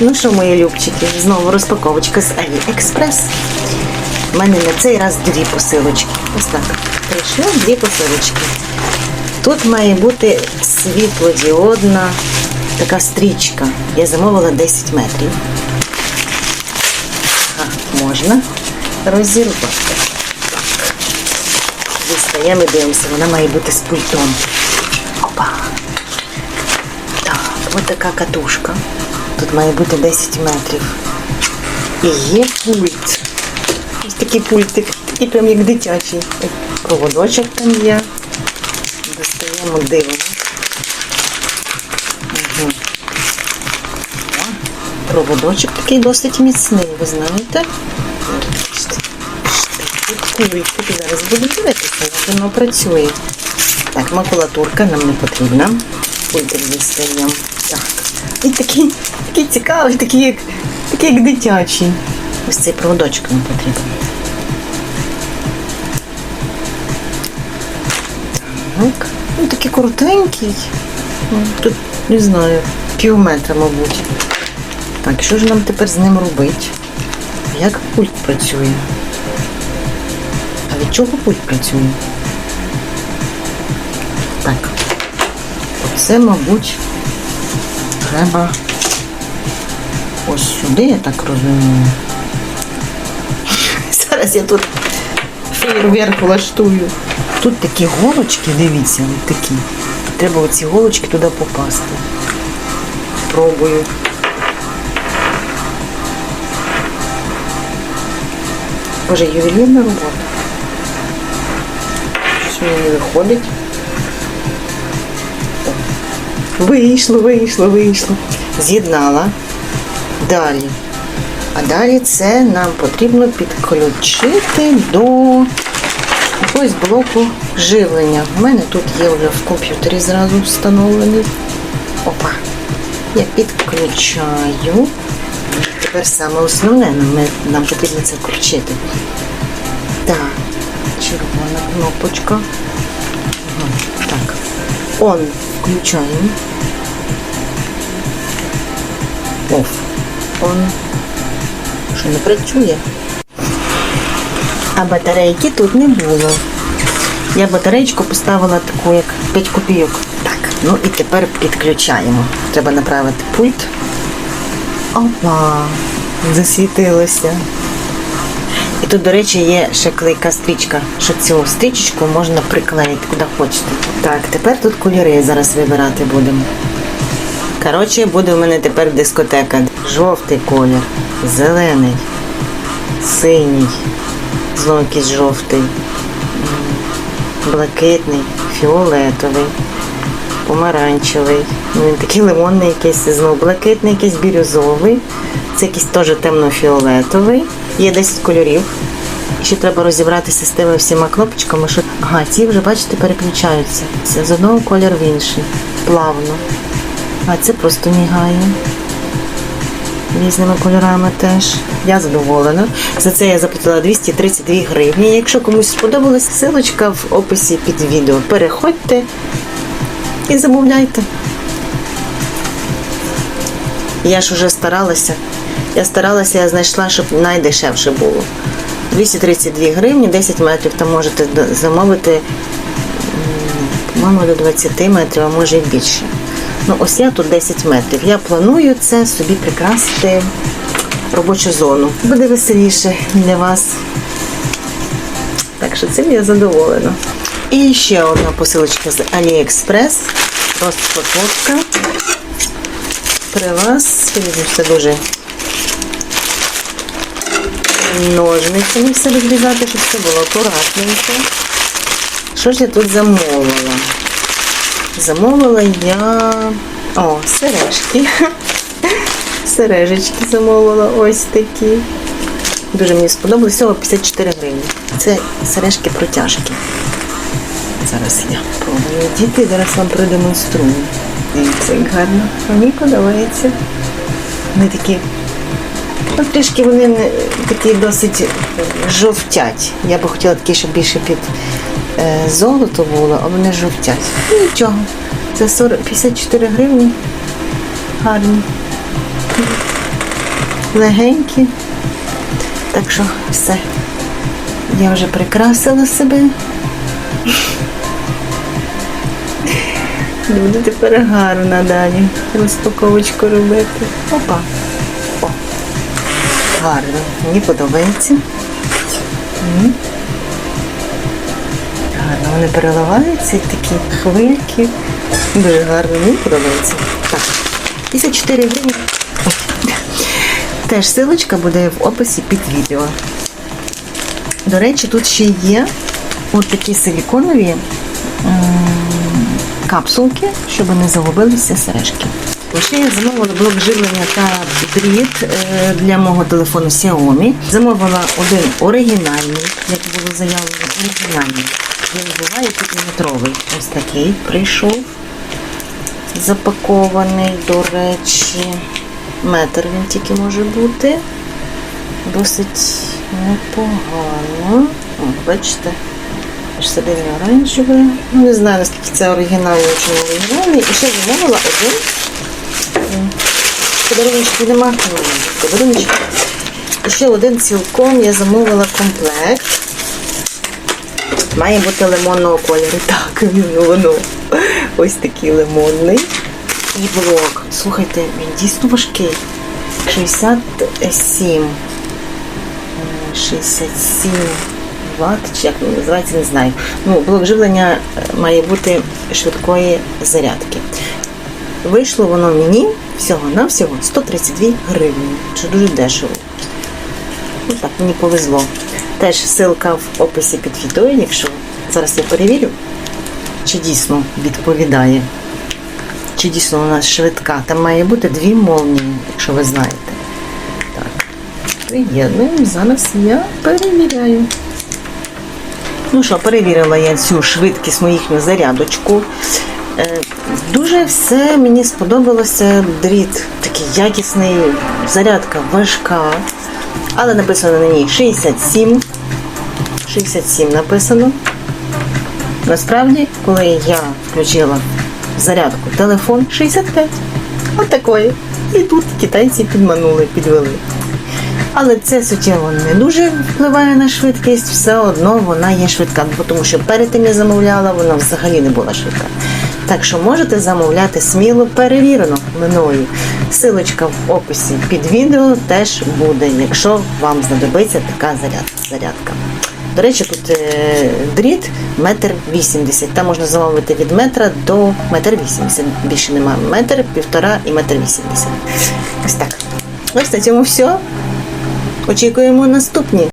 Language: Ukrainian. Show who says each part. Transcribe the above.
Speaker 1: Ну що, мої любчики, знову розпаковочка з AliExpress. У мене на цей раз дві посилочки. Ось так. Прийшло дві посилочки. Тут має бути світлодіодна така стрічка. Я замовила 10 метрів. А, можна розірвати. Так. Дістаємо і дивимося, вона має бути з пультом. Опа. Так, ось така катушка. Тут має бути 10 метрів. І є пульт. Ось такий пультик, такий прям як дитячий. Проводочок там є. Достаємо, дивимось. Угу. Проводочок такий досить міцний, ви знаєте. Кульки, зараз будемо дивитися, як воно працює. Так, макулатурка нам не потрібна. Пультик дістаємо. Так. І такий, такий цікавий, такий як, такий як дитячий. Ось цей проводочок нам потрібен. Так. Ну, такий коротенький. Тут, не знаю, пів метра, мабуть. Так, що ж нам тепер з ним робити? Як пульт працює? А від чого пульт працює? Так. Оце, мабуть, треба ось сюди, я так розумію. Зараз я тут фейерверк влаштую. Тут такі голочки, дивіться, от такі. Треба оці голочки туди попасти. Пробую. Боже, ювелірна робота. Мені не виходить. Вийшло, вийшло, вийшло. З'єднала. Далі. А далі це нам потрібно підключити до якогось блоку живлення. У мене тут є вже в комп'ютері зразу встановлений. Опа. Я підключаю. Тепер саме основне, нам, нам потрібно це включити. Так, червона кнопочка. Так. Он включаємо. Оф. Он. Що не працює? А батарейки тут не було. Я батареєчку поставила таку, як 5 копійок. Так, ну і тепер підключаємо. Треба направити пульт. Опа, засвітилося. Тут, до речі, є ще клейка стрічка, що цю стрічечку можна приклеїти куди хочете. Так, тепер тут кольори зараз вибирати будемо. Коротше, буде в мене тепер дискотека. Жовтий колір, зелений, синій, знову жовтий, блакитний, фіолетовий, помаранчевий. Він такий лимонний якийсь, знову блакитний, якийсь бірюзовий. Це якийсь теж темно-фіолетовий. Є 10 кольорів. Ще треба розібратися з тими всіма кнопочками, що ага, ці вже, бачите, переключаються. Це з одного кольору в інший. Плавно. А це просто мігає. Різними кольорами теж. Я задоволена. За це я заплатила 232 гривні. Якщо комусь сподобалась, ссылочка в описі під відео. Переходьте і замовляйте. Я ж уже старалася. Я старалася, я знайшла, щоб найдешевше було. 232 гривні, 10 метрів там можете замовити, по-моєму, до 20 метрів, а може і більше. Ну, ось я тут 10 метрів. Я планую це собі прикрасити робочу зону. Буде веселіше для вас. Так що цим я задоволена. І ще одна посилочка з AliExpress. Розпаковка. При вас це дуже ножницями все розрізати, щоб все було акуратненько. Що ж я тут замовила? Замовила я. О, сережки. Сережечки замовила ось такі. Дуже мені сподобалось. Всього 54 гривні. Це сережки протяжки. Зараз я пробую діти, зараз вам продемонструю. Як гарно. Мені подобається. Вони такі. Ну, трішки вони такі досить жовтять. Я би хотіла такі, щоб більше під е, золото було, а вони жовтять. Ну, Нічого. Це 40, 54 гривні. Гарні. легенькі. Так що все. Я вже прикрасила себе. Буде тепер гарно далі розпаковочку робити. Опа. Гарно. Мені подобається. Гарно вони переливаються і такі хвильки. Дуже гарно, мені подобається. Так, 54 гривні. Теж силочка буде в описі під відео. До речі, тут ще є от такі силіконові капсулки, щоб не загубилися сережки. Я замовила блок живлення та дріт е, для мого телефону Xiaomi. Замовила один оригінальний, як було заявлено, оригінальний. Він буває п'ятиметровий. Ось такий прийшов. Запакований, до речі, метр він тільки може бути. Досить непогано. О, бачите, аж середньо оранжеве. Ну, не знаю, наскільки це оригінальний чи не оригінальний. І ще замовила один. М, Подаруночки нема. Ну, Подаруночки. Ще один цілком я замовила комплект. Має бути лимонного кольору. Так, він воно. Ось такий лимонний. І блок. Слухайте, він дійсно важкий. 67. Е, 67 Вт, чи як він називається, не знаю. Ну, блок живлення е, має бути швидкої зарядки. Вийшло воно мені всього-навсього 132 гривні, що дуже дешево. Ну так, мені повезло. Теж ссылка в описі під відео, якщо зараз я перевірю, чи дійсно відповідає, чи дійсно вона швидка. Там має бути дві молнії, якщо ви знаєте. Так, приєднуємо. Зараз я перевіряю. Ну що, перевірила я цю швидкісну їхню зарядочку. Е, Дуже все мені сподобалося. Дріт такий якісний, зарядка важка, але написано на ній 67. 67 написано. Насправді, коли я включила зарядку телефон 65. От такої. І тут китайці підманули, підвели. Але це суттєво не дуже впливає на швидкість, все одно вона є швидка, тому що перед тим я замовляла, вона взагалі не була швидка. Так що можете замовляти сміло перевірено мною. Силочка в описі під відео теж буде, якщо вам знадобиться така зарядка. До речі, тут е, дріт метр вісімдесят. Там можна замовити від метра до метр вісімдесят. Більше немає метр, півтора і метр вісімдесят. Ось так. Ось на цьому все. Очікуємо наступні.